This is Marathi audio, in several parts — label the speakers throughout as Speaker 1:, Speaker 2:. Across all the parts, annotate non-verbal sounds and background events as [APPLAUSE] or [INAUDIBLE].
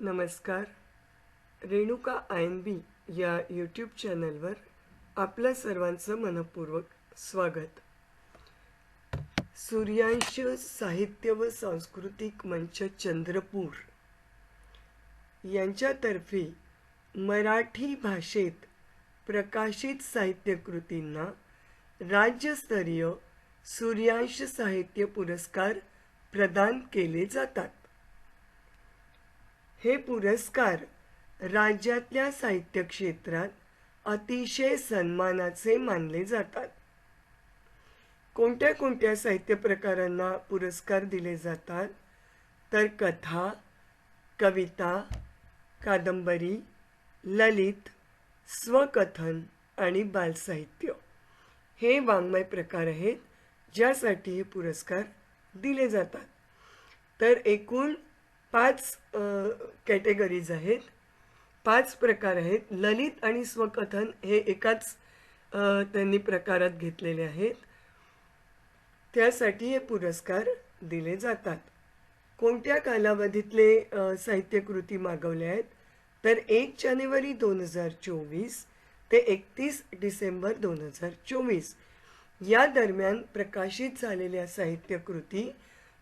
Speaker 1: नमस्कार. रेणुका आय एन बी या यूट्यूब चॅनलवर आपल्या सर्वांचं मनपूर्वक स्वागत. सूर्यांश साहित्य व सांस्कृतिक मंच चंद्रपूर यांच्यातर्फे मराठी भाषेत प्रकाशित साहित्यकृतींना राज्यस्तरीय सूर्यांश साहित्य पुरस्कार प्रदान केले जातात. हे पुरस्कार राज्यातल्या साहित्य क्षेत्रात अतिशय सन्मानाचे मानले जातात. कोणत्या कोणत्या साहित्य प्रकारांना पुरस्कार दिले जातात? तर कथा कविता कादंबरी ललित स्वकथन आणि बालसाहित्य हे वाङ्मय प्रकार आहेत ज्यासाठी हे पुरस्कार दिले जातात. तर एकूण पाच कॅटेगरीज आहेत. पाच प्रकार आहेत. ललित आणि स्वकथन हे एकाच त्यांनी प्रकारात घेतलेले आहेत. त्यासाठी हे पुरस्कार दिले जातात. कोणत्या कालावधीतले साहित्यकृती मागवल्या आहेत? तर एक जानेवारी दोन हजार चोवीस ते एकतीस डिसेंबर दोन हजार चोवीस. या दरम्यान प्रकाशित झालेल्या साहित्यकृती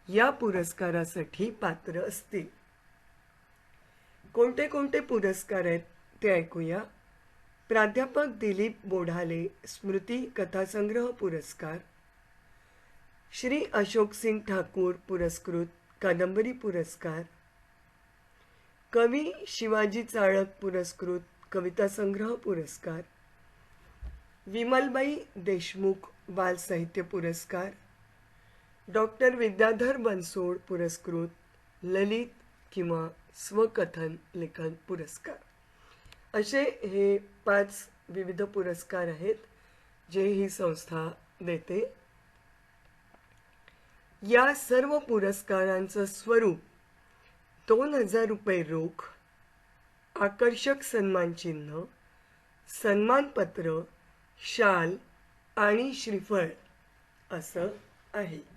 Speaker 1: या पुरस्कारासाठी पात्र असतील. कोणते कोणते पुरस्कार आहेत ते ऐकूया. प्राध्यापक दिलीप बोढाले स्मृती कथासंग्रह पुरस्कार. श्री अशोक सिंग ठाकूर पुरस्कृत कादंबरी पुरस्कार. कवी शिवाजी चाळक पुरस्कृत कविता संग्रह पुरस्कार. विमलबाई देशमुख बाल साहित्य पुरस्कार. डॉक्टर विद्याधर बनसोड पुरस्कृत ललित किंवा स्वकथन लेखन पुरस्कार. असे हे पाच विविध पुरस्कार आहेत जे ही संस्था देते. या सर्व पुरस्कारांचं स्वरूप दोन हजार रुपये रोख आकर्षक सन्मानचिन्ह सन्मानपत्र शाल आणि श्रीफळ असं आहे.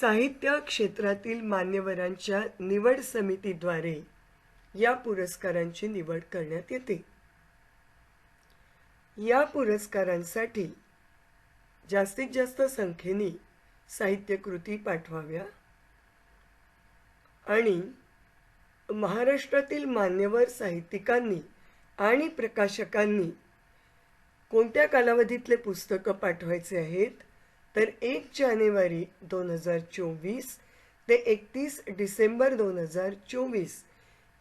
Speaker 1: साहित्य क्षेत्रातील मान्यवरांच्या निवड समितीद्वारे या पुरस्कारांची निवड करण्यात येते. या पुरस्कारांसाठी जास्तीत जास्त संख्येने साहित्यकृती पाठवाव्या आणि महाराष्ट्रातील मान्यवर साहित्यिकांनी आणि प्रकाशकांनी कोणत्या कालावधीतले पुस्तकं पाठवायचे आहेत? तर एक जानेवारी दोन हजार चोवीस ते एकतीस डिसेंबर दोन हजार चोवीस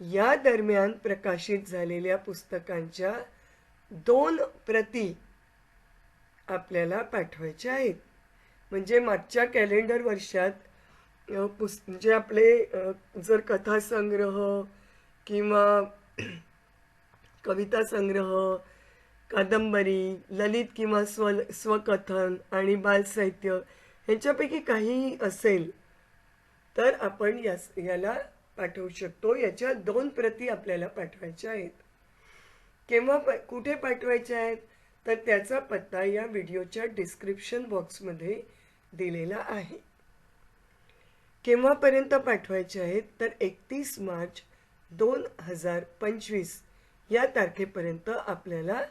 Speaker 1: या दरम्यान प्रकाशित झालेल्या पुस्तकांच्या दोन प्रती आपल्याला पाठवायच्या आहेत. म्हणजे मागच्या कॅलेंडर वर्षात अ, पुस जे आपले जर कथासंग्रह किंवा [CLEARS THROAT] कविता संग्रह कादंबरी ललित किंवा स्व स्वकथन आणि बालसाहित्य ह्यांच्यापैकी काही असेल तर आपण यास याला पाठवू शकतो. याच्या दोन प्रती आपल्याला पाठवायच्या आहेत. केव्हा कुठे पाठवायच्या आहेत? तर त्याचा पत्ता या व्हिडिओच्या डिस्क्रिप्शन बॉक्समध्ये दिलेला आहे. केव्हापर्यंत पाठवायचे आहेत? तर एकतीस मार्च दोन हजार पंचवीस या तारखेपर्यंत आपल्याला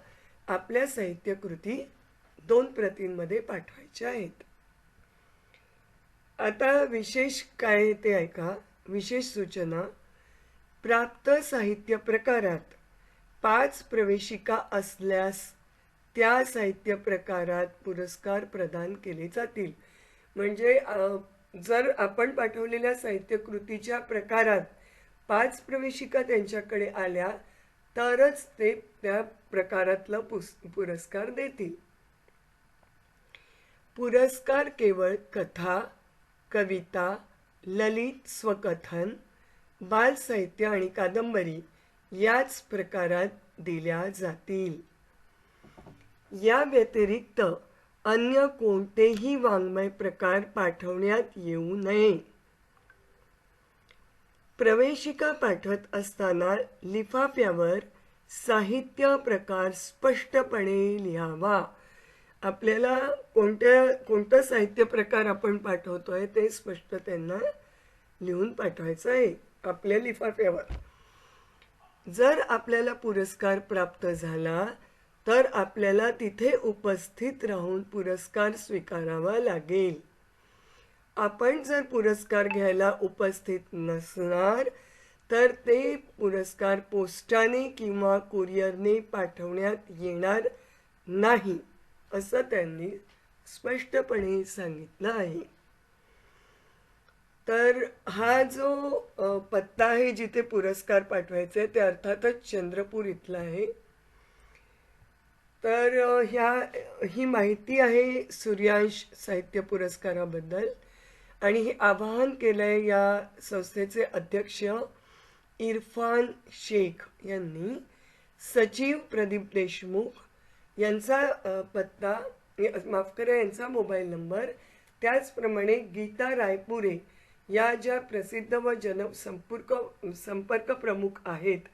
Speaker 1: आपल्या साहित्यकृती दोन प्रतींमध्ये पाठवायच्या आहेत. आता विशेष काय ते ऐका. विशेष सूचना. प्राप्त साहित्य प्रकारात पाच प्रवेशिका असल्यास त्या साहित्य प्रकारात पुरस्कार प्रदान केले जातील. म्हणजे जर आपण पाठवलेल्या साहित्यकृतीच्या प्रकारात पाच प्रवेशिका त्यांच्याकडे आल्या तरच ते त्या प्रकारातला पुस पुरस्कार देतील. पुरस्कार केवळ कथा कविता ललित स्वकथन बालसाहित्य आणि कादंबरी याच प्रकारात दिल्या जातील. या व्यतिरिक्त अन्य कोणतेही वाङ्मय प्रकार पाठवण्यात येऊ नये. प्रवेशिका पाठवत असताना लिफाफ्यावर साहित्य प्रकार स्पष्टपणे लिहावा. आपल्याला कोणत्या कोणतं साहित्य प्रकार आपण पाठवतोय ते स्पष्ट त्यांना लिहून पाठवायचं आहे आपल्या लिफाफ्यावर. जर आपल्याला पुरस्कार प्राप्त झाला तर आपल्याला तिथे उपस्थित राहून पुरस्कार स्वीकारावा लागेल. आपण जर पुरस्कार घ्यायला उपस्थित नसणार तर ते पुरस्कार पोस्टाने किंवा कुरिअरने पाठवण्यात येणार नाही असं त्यांनी स्पष्टपणे सांगितलं आहे. तर हा जो पत्ता आहे जिथे पुरस्कार पाठवायचे ते अर्थातच चंद्रपूर इथला आहे. तर ह्या ही माहिती आहे सूर्यांश साहित्य पुरस्काराबद्दल. आणि हे आवाहन केलंय या संस्थेचे अध्यक्ष इरफान शेख यांनी. सचिव प्रदीप देशमुख यांचा पत्ता माफ करा यांचा मोबाईल नंबर. त्याचप्रमाणे गीता रायपुरे या ज्या प्रसिद्ध व जनसंपर्क संपर्क प्रमुख आहेत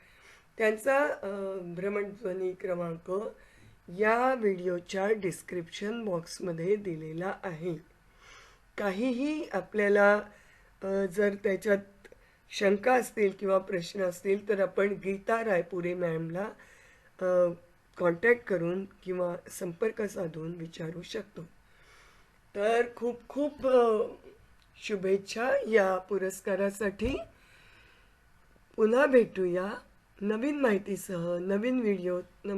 Speaker 1: त्यांचा भ्रमणध्वनी क्रमांक या व्हिडिओच्या डिस्क्रिप्शन बॉक्समध्ये दिलेला आहे. काहीही आपल्याला जर त्याच्यात शंका असतील किंवा प्रश्न असतील तर आपण गीता रायपुरे मॅमला कॉन्टॅक्ट करून किंवा संपर्क साधून विचारू शकतो. तर खूप खूप शुभेच्छा या पुरस्कारासाठी. पुन्हा भेटूया नवीन माहितीसह नवीन व्हिडिओ